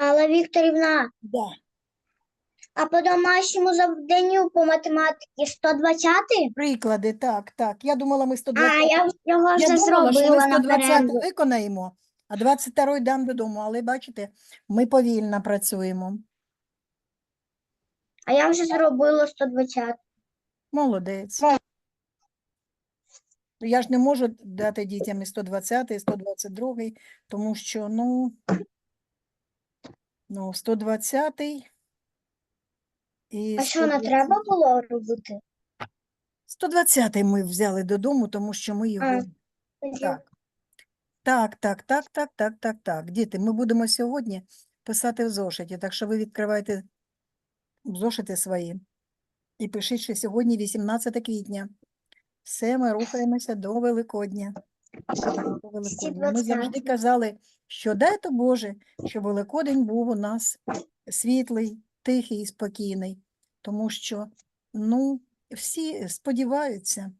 Алла Вікторівна, Да. а по домашньому завданню по математиці 120? Приклади, так, так. Я думала, ми 120. А, я його вже думала, що ми зробила 120 наперед. виконаємо, а 22 дам додому. Але бачите, ми повільно працюємо. А я вже зробила 120. Молодець. Ну, Я ж не можу дати дітям і 120, і 122, тому що, ну, ну 120 і А що не 120 треба було робити? 120 ми взяли додому, тому що ми його Так. Так, так, так, так, так, так, так. Діти, ми будемо сьогодні писати в зошиті, так що ви відкривайте зошити свої і пишіть, що сьогодні 18 квітня. Все, ми рухаємося до Великодня. Ми завжди казали, що дай то Боже, щоб Великодень був у нас світлий, тихий і спокійний, тому що, ну, всі сподіваються,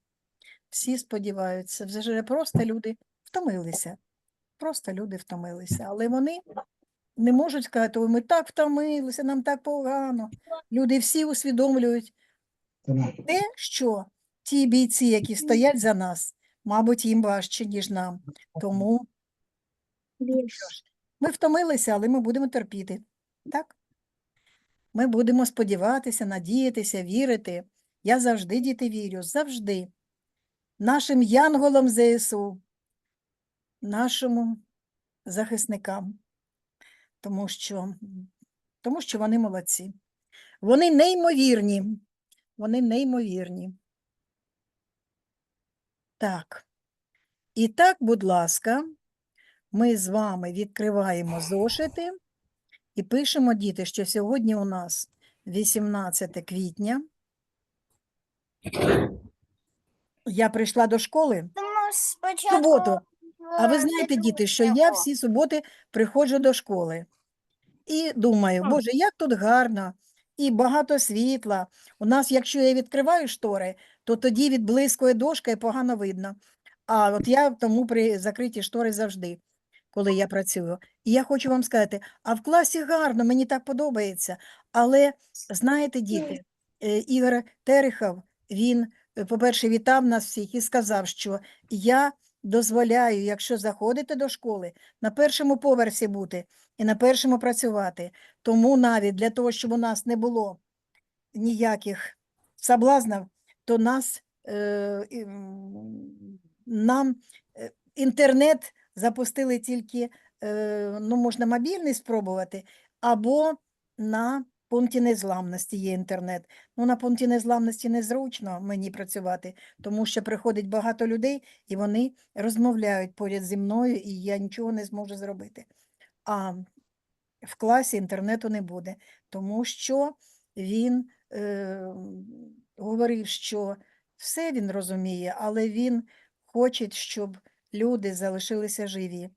всі сподіваються, вже просто люди втомилися. Просто люди втомилися, але вони не можуть сказати, ой, ми так втомилися, нам так погано. Люди всі усвідомлюють те, що ті бійці, які стоять за нас, мабуть, їм важче, ніж нам. Тому ми втомилися, але ми будемо терпіти. Так? Ми будемо сподіватися, надіятися, вірити. Я завжди, діти, вірю, завжди. Нашим янголам ЗСУ, нашому захисникам, тому що, тому що вони молодці. Вони неймовірні. Вони неймовірні. Так. І так, будь ласка, ми з вами відкриваємо зошити і пишемо, діти, що сьогодні у нас 18 квітня. Я прийшла до школи спочатку суботу. А ви знаєте, діти, що я всі суботи приходжу до школи і думаю, Боже, як тут гарно і багато світла. У нас, якщо я відкриваю штори, то тоді відблискує дошка і погано видно. А от я тому при закриті штори завжди, коли я працюю. І я хочу вам сказати, а в класі гарно, мені так подобається. Але знаєте, діти, е, Ігор Терехов, він, е, по-перше, вітав нас всіх і сказав, що я дозволяю, якщо заходите до школи, на першому поверсі бути і на першому працювати. Тому навіть для того, щоб у нас не було ніяких соблазнів, то нас, е, нам е, інтернет запустили тільки, е, ну, можна мобільний спробувати, або на пункті незламності є інтернет. Ну, на пункті незламності незручно мені працювати, тому що приходить багато людей, і вони розмовляють поряд зі мною, і я нічого не зможу зробити. А в класі інтернету не буде, тому що він е, говорив, що все він розуміє, але він хоче, щоб люди залишилися живі.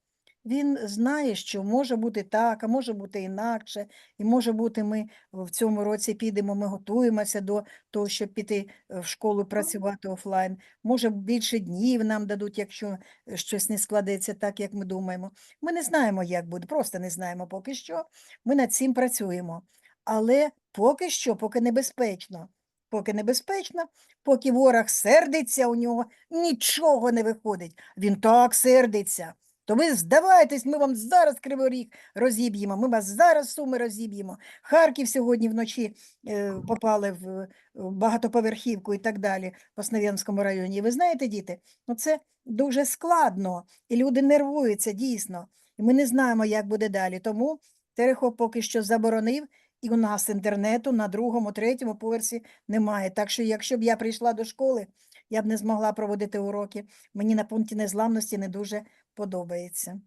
Він знає, що може бути так, а може бути інакше, і може бути, ми в цьому році підемо, ми готуємося до того, щоб піти е, в школу працювати офлайн. Може, більше днів нам дадуть, якщо е, щось не складеться так, як ми думаємо. Ми не знаємо, як буде, просто не знаємо поки що. Ми над цим працюємо. Але поки що, поки небезпечно. Поки небезпечно, поки ворог сердиться, у нього нічого не виходить. Він так сердиться. То ви здавайтесь, ми вам зараз Кривий Ріг розіб'ємо, ми вас зараз Суми розіб'ємо. Харків сьогодні вночі е, попали в багатоповерхівку і так далі в Основ'янському районі. І ви знаєте, діти, ну це дуже складно, і люди нервуються дійсно. І ми не знаємо, як буде далі. Тому Терехов поки що заборонив, і у нас інтернету на другому, третьому поверсі немає. Так що, якщо б я прийшла до школи, я б не змогла проводити уроки. Мені на пункті незламності не дуже подобається.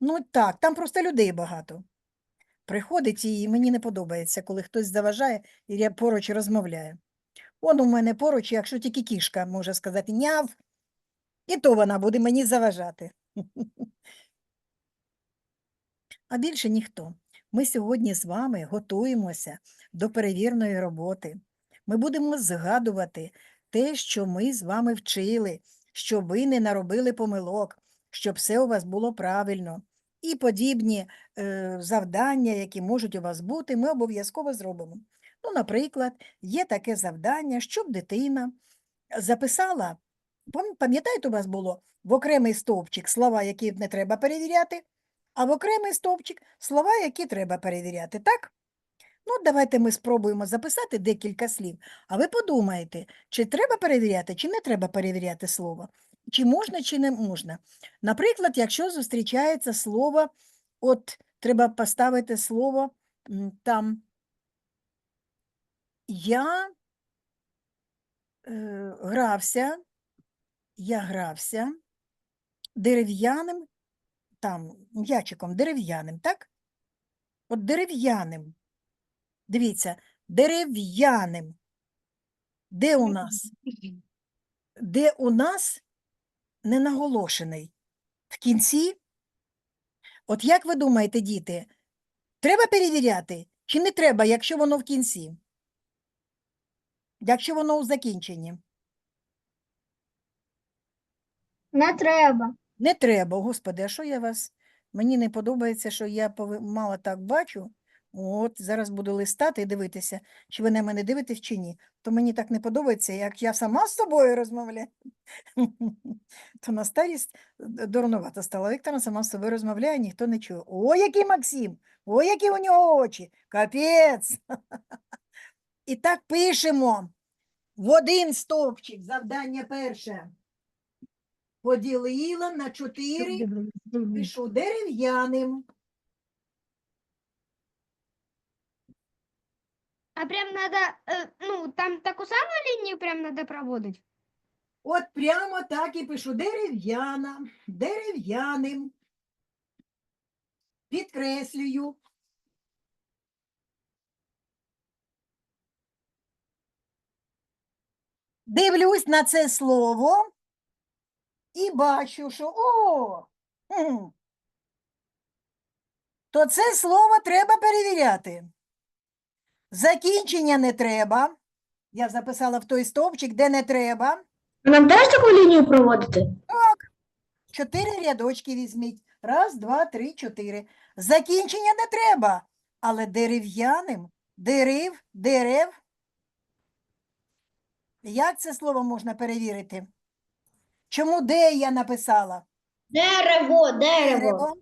Ну так, там просто людей багато. Приходить і мені не подобається, коли хтось заважає і я поруч розмовляє. Он у мене поруч, якщо тільки кішка може сказати няв, і то вона буде мені заважати. А більше ніхто. Ми сьогодні з вами готуємося до перевірної роботи. Ми будемо згадувати те, що ми з вами вчили, щоб ви не наробили помилок, щоб все у вас було правильно. і подібні е, завдання, які можуть у вас бути, ми обов'язково зробимо. Ну, наприклад, є таке завдання, щоб дитина записала, пам'ятаєте, у вас було в окремий стовпчик слова, які не треба перевіряти, а в окремий стовпчик слова, які треба перевіряти, так? Ну, давайте ми спробуємо записати декілька слів, а ви подумаєте, чи треба перевіряти, чи не треба перевіряти слово, чи можна, чи не можна. Наприклад, якщо зустрічається слово, от треба поставити слово там я е, грався, я грався дерев'яним, там, м'ячиком дерев'яним, так? От дерев'яним. Дивіться, дерев'яним. Де у нас? Де у нас не наголошений? В кінці? От як ви думаєте, діти, треба перевіряти чи не треба, якщо воно в кінці? Якщо воно у закінченні? Не треба. Не треба, господи, а що я вас? Мені не подобається, що я мало так бачу. От зараз буду листати і дивитися, чи ви на мене дивитесь чи ні. То мені так не подобається, як я сама з собою розмовляю. То на старість д- дурнувато стала. Віктора сама з собою розмовляє, ніхто не чує. О, який Максим! О, які у нього очі! Капець! І так пишемо в один стовпчик, завдання перше. Поділила на чотири, пишу дерев'яним. А прям надо, э, ну, там таку саму лінію прям надо проводити? От прямо так і пишу дерев'яна, дерев'яним. Підкреслюю. Дивлюсь на це слово і бачу, що о, то це слово треба перевіряти. Закінчення не треба. Я записала в той стовпчик, де не треба. Нам теж таку лінію проводити? Так. Чотири рядочки візьміть. Раз, два, три, чотири. Закінчення не треба, але дерев'яним, дерев, дерев. Як це слово можна перевірити? Чому де я написала? Дерево, Дерево.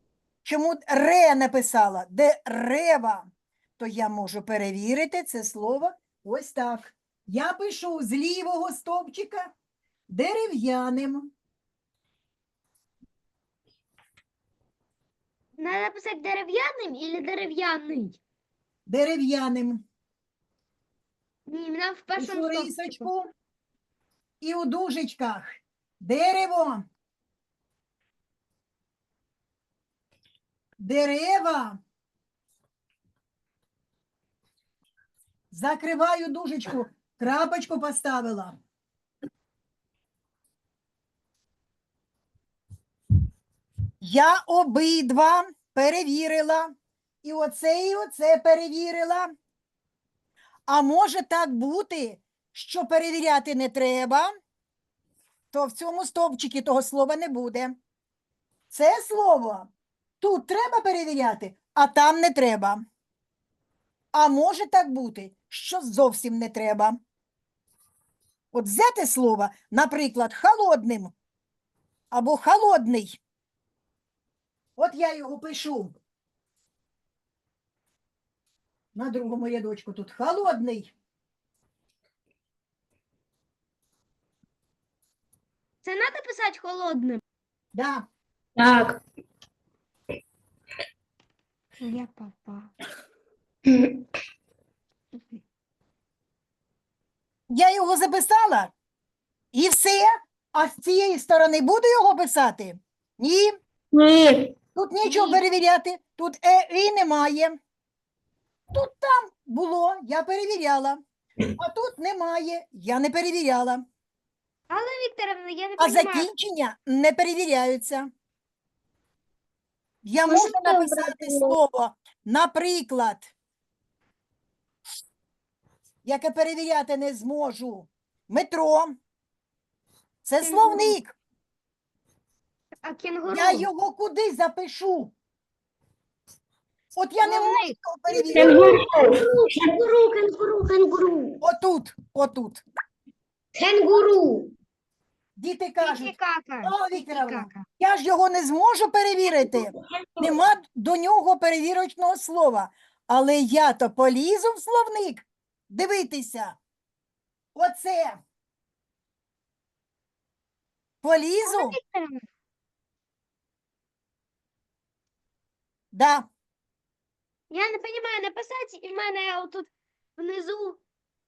Чому ре написала? Дерева. То я можу перевірити це слово ось так. Я пишу з лівого стовпчика дерев'яним. Надо писати дерев'яним или дерев'яний? Дерев'яним. Ні, іменно в першому Пишу стовпчику. рисочку. І у дужечках дерево. Дерева. Закриваю дужечку, крапочку поставила. Я обидва перевірила. І оце, і оце перевірила. А може так бути, що перевіряти не треба, то в цьому стовпчику того слова не буде. Це слово тут треба перевіряти, а там не треба. А може так бути, що зовсім не треба. От взяти слово, наприклад, холодним або холодний. От я його пишу. На другому рядочку тут холодний. Це надо писати холодним? Да. Так. Я попав. Я його записала і все. А з цієї сторони буду його писати? Ні, Ні. тут нічого перевіряти. Тут е і немає. Тут там було, я перевіряла. А тут немає, я не перевіряла. Алла Вікторовна, я не А розумію. закінчення не перевіряються. Я Може, можу написати слово, наприклад, яке перевіряти не зможу. Метро. Це словник. А кенгуру? Я його куди запишу? От я не можу Словник. його перевірити. Кенгуру. Кенгуру, кенгуру, кенгуру. Отут, отут. Кенгуру. Діти кажуть. Алла Вікторовна, я ж його не зможу перевірити. Нема до нього перевірочного слова. Але я то полізу в словник дивитися. Оце. Полізу? Да. Я не понимаю написать, і в мене тут внизу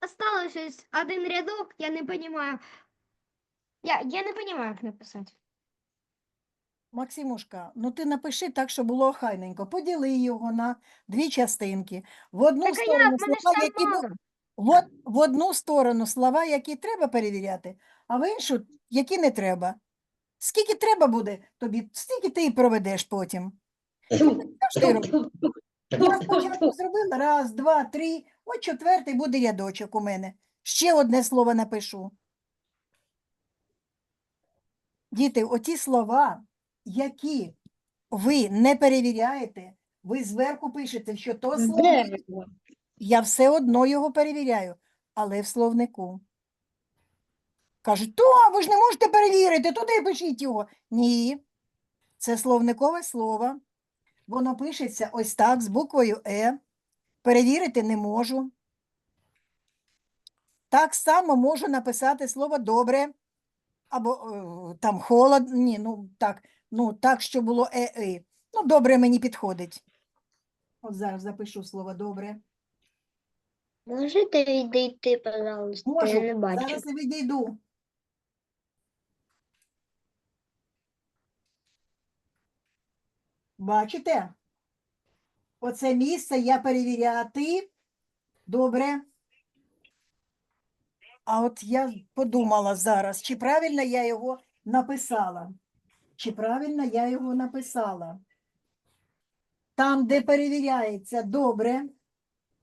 осталось ось один рядок, я не понимаю. Я, я не понимаю, як написати. Максимушка, ну ти напиши так, щоб було охайненько. Поділи його на дві частинки. В одну Так а сторону як? Мене ж слова, там які мало. В, в одну сторону слова, які треба перевіряти, а в іншу, які не треба. Скільки треба буде тобі, стільки ти і проведеш потім. Я спочатку зробила раз, два, три, от четвертий буде рядочок у мене. Ще одне слово напишу. Діти, оті слова, які ви не перевіряєте, ви зверху пишете, що то слово, я все одно його перевіряю, але в словнику. Кажуть, то ви ж не можете перевірити, туди пишіть його. Ні, це словникове слово. Воно пишеться ось так, з буквою Е. Перевірити не можу. Так само можу написати слово добре або е, там холод. Ні, ну так, ну так, що було е-и. Ну, добре мені підходить. От зараз запишу слово добре. Можете відійти, пожалуйста? Можу, Я не бачу. зараз і відійду. Бачите? Оце місце я перевіряти. Добре. А от я подумала зараз, чи правильно я його написала. Чи правильно я його написала? Там, де перевіряється, добре.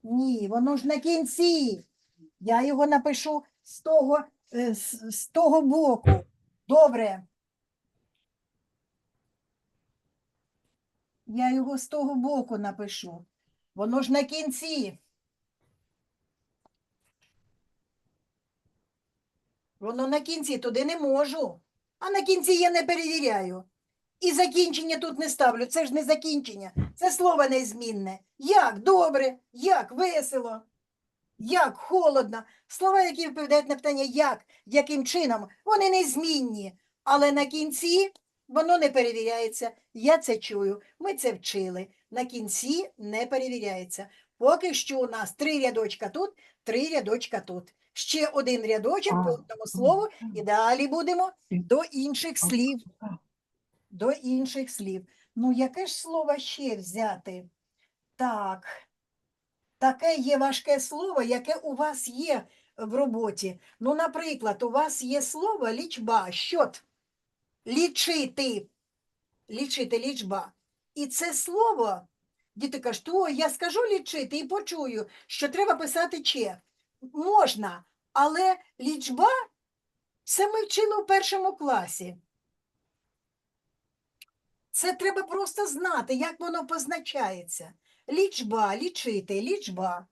Ні, воно ж на кінці. Я його напишу з того, е, з, того боку. Добре. Я його з того боку напишу. Воно ж на кінці. Воно на кінці, туди не можу. А на кінці я не перевіряю. І закінчення тут не ставлю. Це ж не закінчення. Це слово незмінне. Як добре, як весело, як холодно. Слова, які відповідають на питання як, яким чином, вони незмінні. Але на кінці воно не перевіряється. Я це чую. Ми це вчили. На кінці не перевіряється. Поки що у нас три рядочка тут, три рядочка тут. Ще один рядочок по одному слову, і далі будемо до інших слів. До інших слів. Ну, яке ж слово ще взяти? Так. Таке є важке слово, яке у вас є в роботі. Ну, наприклад, у вас є слово лічба, щот. Лічити. Лічити, лічба. І це слово, діти кажуть, о, я скажу лічити і почую, що треба писати че. Можна, але лічба це ми вчили у першому класі. Це треба просто знати, як воно позначається. Лічба, лічити, лічба.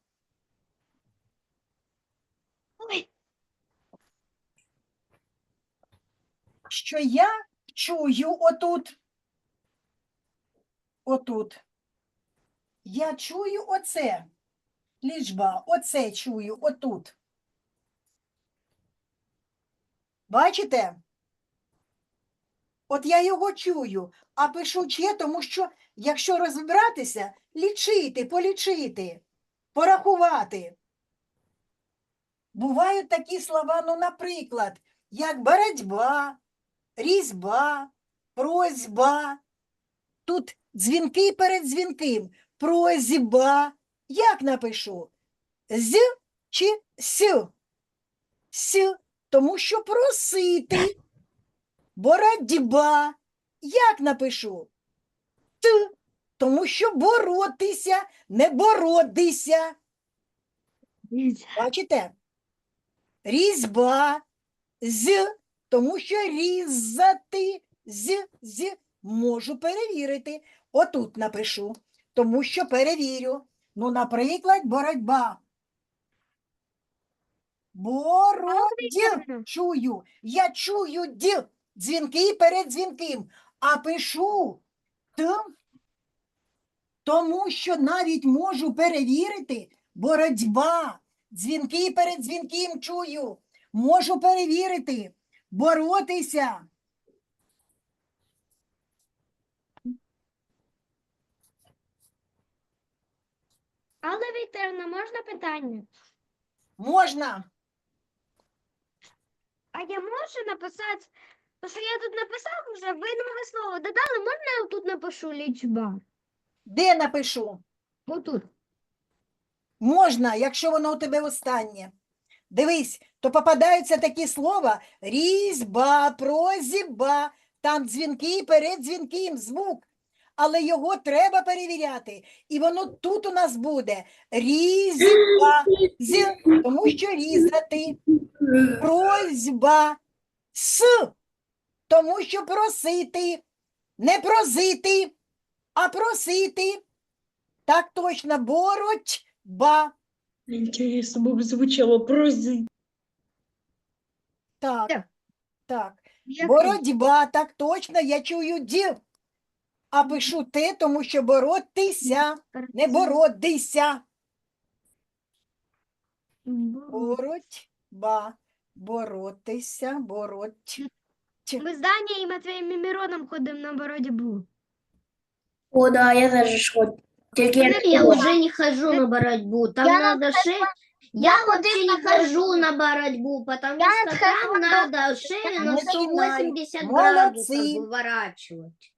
Ой, Що я чую отут. Отут. Я чую оце. Лічба, оце чую отут. Бачите? От я його чую, а пишу че, тому що, якщо розбиратися, лічити, полічити, порахувати. Бувають такі слова, ну, наприклад, як боротьба, різьба, просьба. Тут дзвінки перед дзвінким. Просьба. Як напишу? З чи с? С, тому що просити. Боротьба. Як напишу? Т, тому що боротися, не боротися. Бачите? Різьба. З, тому що різати. З, з, можу перевірити. Отут напишу. тому що перевірю. Ну, наприклад, боротьба. Бородь. Чую. Я чую д. Дзвінки перед дзвінким. А пишу т, тому що навіть можу перевірити боротьба. Дзвінки перед дзвінким чую. Можу перевірити. Боротися. Але Вікторівна, можна питання? Можна. А я можу написати, тому що я тут написав вже, ви нове слово додали, можна я тут напишу лічба? Де напишу? Отут. Можна, якщо воно у тебе останнє. Дивись, то попадаються такі слова різьба, прозіба, там дзвінки перед дзвінким, звук. Але його треба перевіряти. І воно тут у нас буде різьба, тому що різати, просьба, с, тому що просити, не просити, а просити. Так точно, боротьба. Интересно бы звучало прозы. Так, Так. Боротьба, так точно, я чую ді. А пишу те, тому що боротися, не боротися. Боротьба, боротися, бороть. Ми з Данією і Матвієм і Мироном ходимо на боротьбу. О, да, я даже шел. Только я, Я уже не хожу на боротьбу. Там Я надо шею. Я вообще не хожу на боротьбу, потому Я что отхожу там на- надо шею на Начинаю. 180 Молодцы. градусов выворачивать.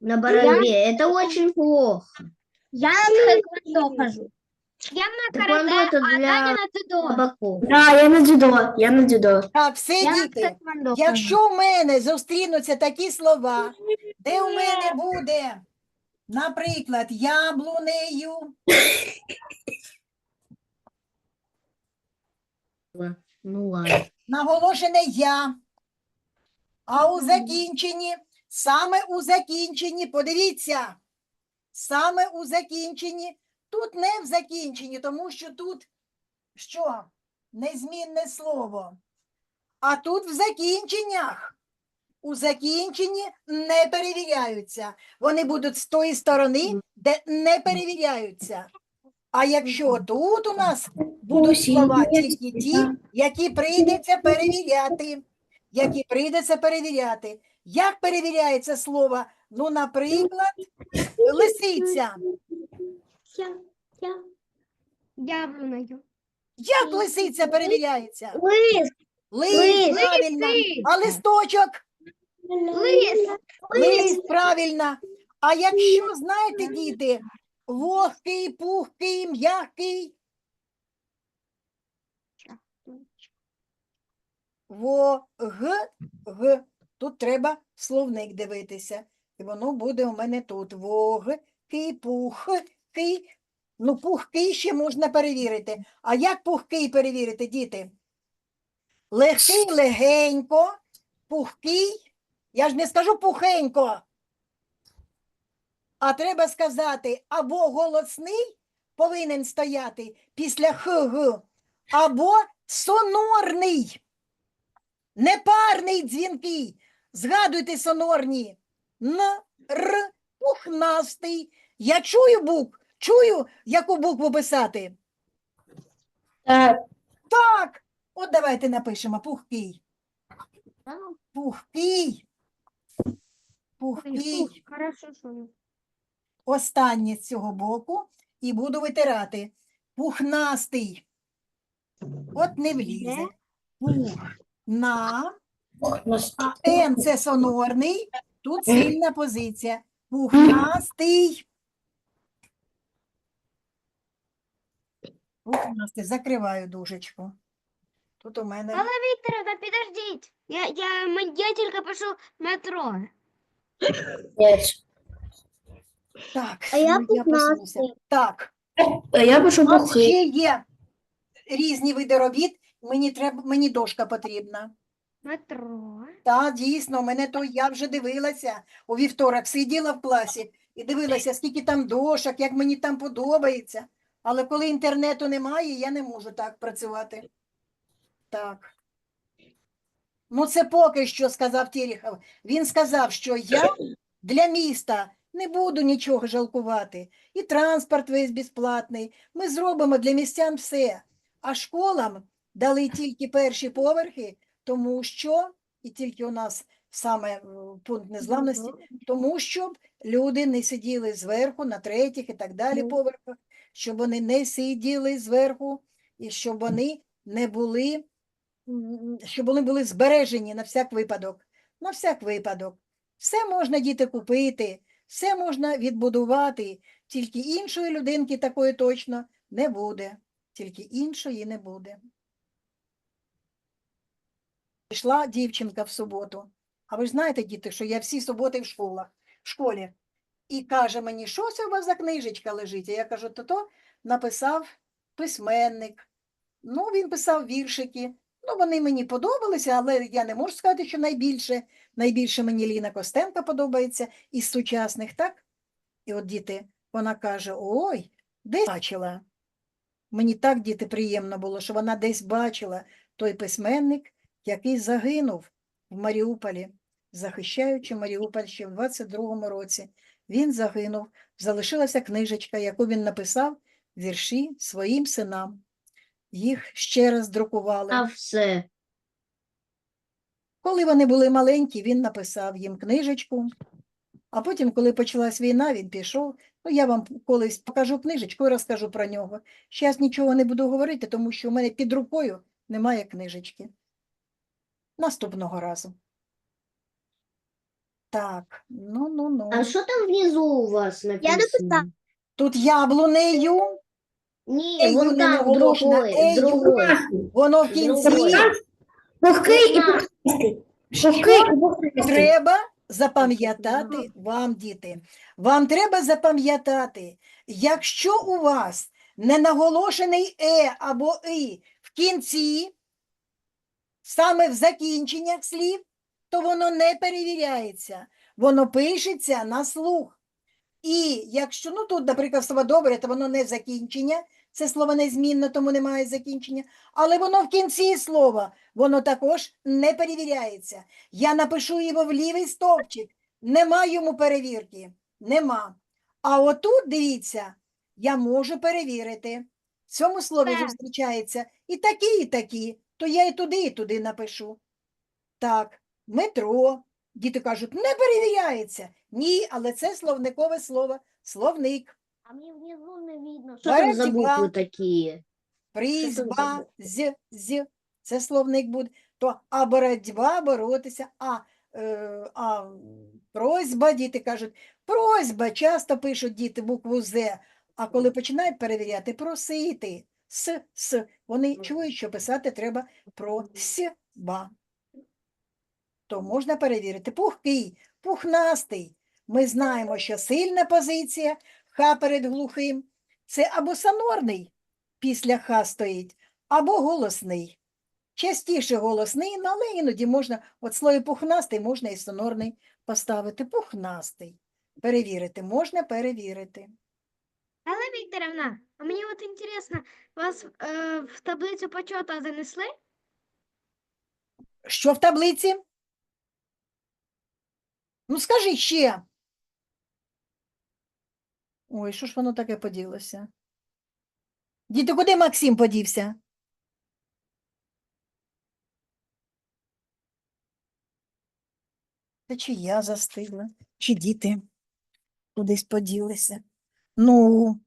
На боротьбе. Это очень плохо. Я на тхеквондо хожу. Я на карате, а для Даня на дзюдо. Да, я на дзюдо, я на дзюдо. Так, все, Я на діти. тхеквондо. Якщо в мене зустрінуться такі слова, де у мене буде, наприклад, яблунею, Ну ладно. наголошене я, а у закінченні, саме у закінченні, подивіться, саме у закінченні, тут не в закінченні, тому що тут що? Незмінне слово. А тут в закінченнях. У закінченні не перевіряються. Вони будуть з тої сторони, де не перевіряються. А якщо тут у нас будуть слова тільки ті, які прийдеться перевіряти. Які прийдеться перевіряти. Як перевіряється слово? Ну, наприклад, лисиця. Я, я. Яблуною. Як лисиця перевіряється? Лис, Лист, Лист, правильно. А листочок? лис, Лист, правильно. А якщо, знаєте, діти, вогкий, пухкий, м'який, Во, г, г. Тут треба словник дивитися. І воно буде у мене тут. Вогкий, пухкий. Ну, пухкий ще можна перевірити. А як пухкий перевірити, діти? Легкий, легенько, пухкий. Я ж не скажу пухенько. А треба сказати, або голосний повинен стояти після х-г, або сонорний. Непарний дзвінки. Згадуйте сонорні. Н, р, пухнастий. Я чую букв. Чую, яку букву писати. Так, Так. От давайте напишемо пухкий. Пухкий. Пухкий. Хорошо. Останнє з цього боку. І буду витирати. Пухнастий. От не влізе. Пухна. А Н це сонорний, тут сильна позиція. Пухнастий. Пухнастий. Закриваю дужечку. Тут у мене. Але Вікторовна, підождіть. Я, я, м- я тільки пишу метро. Так, А я ну, просунуся. Так, А я пишу у нас пухи. ще є різні види робіт. Мені треба, мені дошка потрібна. Метро. Так, дійсно, мене то я вже дивилася. У вівторок сиділа в класі і дивилася, скільки там дошок, як мені там подобається. Але коли інтернету немає, я не можу так працювати. Так. Ну, це поки що сказав Терехов. Він сказав, що я для міста не буду нічого жалкувати. І транспорт весь безплатний. Ми зробимо для містян все. А школам дали тільки перші поверхи, тому що, і тільки у нас саме е, пункт незламності, тому щоб люди не сиділи зверху на третіх і так далі поверхах, щоб вони не сиділи зверху, і щоб вони не були, щоб вони були збережені на всяк випадок. На всяк випадок. Все можна діти купити, все можна відбудувати, тільки іншої людинки такої точно не буде. Тільки іншої не буде. Пішла дівчинка в суботу. А ви ж знаєте, діти, що я всі суботи в школах, в школі. І каже мені, що це у вас за книжечка лежить? А я кажу, то то написав письменник. Ну, він писав віршики. Ну, вони мені подобалися, але я не можу сказати, що найбільше. Найбільше мені Ліна Костенко подобається із сучасних, так? І от діти, вона каже: ой, десь бачила. Мені так, діти, приємно було, що вона десь бачила той письменник, який загинув в Маріуполі, захищаючи Маріуполь ще в 22-му році. Він загинув, залишилася книжечка, яку він написав вірші своїм синам. Їх ще раз друкували. А все. Коли вони були маленькі, він написав їм книжечку. А потім, коли почалась війна, він пішов. Ну, я вам колись покажу книжечку і розкажу про нього. Зараз нічого не буду говорити, тому що у мене під рукою немає книжечки. Наступного разу. Так, ну, ну, ну. А що там внизу у вас написано? написала. Тут яблунею, Ні, Ей, вон Юлія, там другой, другой. воно в кінці. Другой. Пухкий і пухнастий. Пухкий і пухнастий. Треба запам'ятати вам, діти. Вам треба запам'ятати, якщо у вас не наголошений е або и в кінці, саме в закінченнях слів, то воно не перевіряється. Воно пишеться на слух. І якщо, ну тут, наприклад, слово добре, то воно не закінчення, це слово незмінно, тому немає закінчення, але воно в кінці слова, воно також не перевіряється. Я напишу його в лівий стовпчик. Нема йому перевірки. Нема. А отут, дивіться, я можу перевірити. В цьому слові зустрічається і такі, і такі, то я і туди, і туди напишу. Так, метро. Діти кажуть, не перевіряється. Ні, але це словникове слово. Словник. А мені внизу не видно. Що там за букви такі? Призьба, з, з, це словник буде. То а боротьба боротися, а, е, а просьба, діти кажуть, просьба, часто пишуть діти букву З, а коли починають перевіряти, просити, с, с, вони чують, що писати треба про просьба. То можна перевірити. Пухкий, пухнастий. Ми знаємо, що сильна позиція, ха перед глухим, це або сонорний, після ха стоїть, або голосний. Частіше голосний, але іноді можна, от слові пухнастий можна і сонорний поставити. Пухнастий. Перевірити, можна перевірити. Алла Вікторовна, а мені от інтересно, вас е, в таблицю почота занесли? Що в таблиці? Ну, скажи ще. Ой, що ж воно таке поділося? Діти, куди Максим подівся? Та чи я застигла, чи діти кудись поділися? Ну,